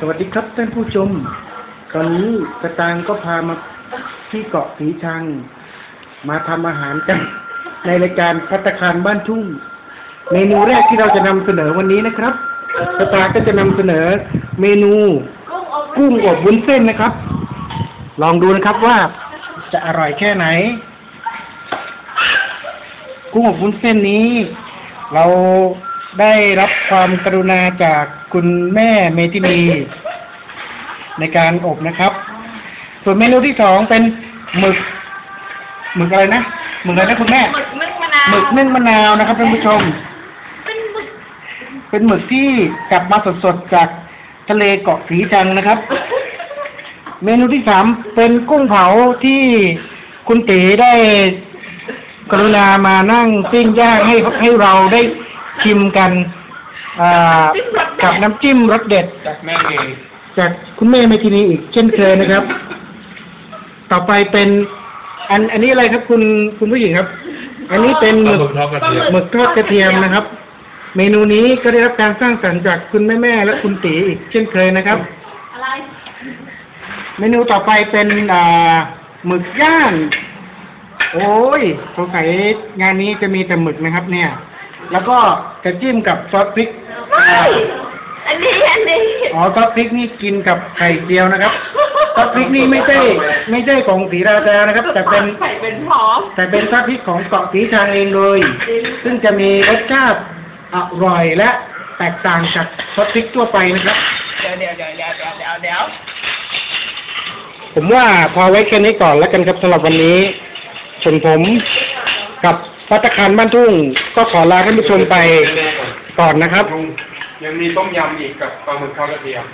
สวัสดีครับท่านผู้ชม ตอนนี้กระตางก็พามาที่เกาะสีชัง มาทำอาหารกันในรายการพัตคารบ้านทุ่ง เมนูแรกที่เราจะนำเสนอวันนี้นะครับกระตางก็จะนำเสนอเมนูกุ้งอบวุ้นเส้นนะครับ ลองดูนะครับว่าจะอร่อยแค่ไหน กุ้งอบวุ้นเส้นนี้ เรา ได้รับความกรุณาจากคุณแม่เมทินีในการอบนะครับ ส่วนเมนูที่สองเป็นหมึกหมึกอะไรนะหมึกอะไรนะคุณแม่หมึกนึ่งมะนาวหมึกนึ่งมะนาวนะครับท่านผู้ชม เป็นหมึกเป็นหมึกที่กลับมาสดๆจากทะเลเกาะสีจังนะครับ เมนูที่สามเป็นกุ้งเผาที่คุณตีได้กรุณามานั่งปิ้งย่างให้ให้เราได้ ชิมกันอ่ากับน้ำจิ้มรสเด็ด จากแม่เอง จากคุณแม่เมทินีอีกเช่นเคยนะครับ ต่อไปเป็นอันอันนี้อะไรครับคุณคุณผู้หญิงครับ อันนี้เป็นหปลามึหมึกกทอดกระเทียม หมึกทอดกระเทียมนะครับ เมนูนี้ก็ได้รับการสร้างสรรค์จากคุณแม่แม่ๆและคุณตีอีกเช่นเคยนะครับ อะไร เมนูต่อไปเป็นอ่าหมึกย่าง โอ้ยสงสัยงานนี้จะมีแต่หมึกนะครับ เนี่ย แล้วก็จะจิ้มกับซอสพริกไม่ อันนี้ อันนี้ อ๋อซอสพริกนี่กินกับไข่เจียวนะครับซอสพริกนี่ไม่ใช่ไม่ใช่ของศรีราชานะครับ แต่เป็นไข่เป็นหอม แต่เป็นซอสพริกของเกาะสีชังเองเลย ซึ่งจะมีรสชาติอร่อยและแตกต่างจากซอสพริกทั่วไปนะครับ เดี๋ยวเดี๋ยวเดี๋ยวเดี๋ยวเดี๋ยวเดี๋ยวเดี๋ยวผมว่าพอไว้แค่นี้ก่อนแล้วกันครับสำหรับวันนี้ส่วนผมกับ พัตตาคารบ้านทุ่งก็ขอลาท่านผู้ชมไปก่อนก่อนนะครับ ยังมีต้มยำอีกกับปลาหมึกทอดกระเทียม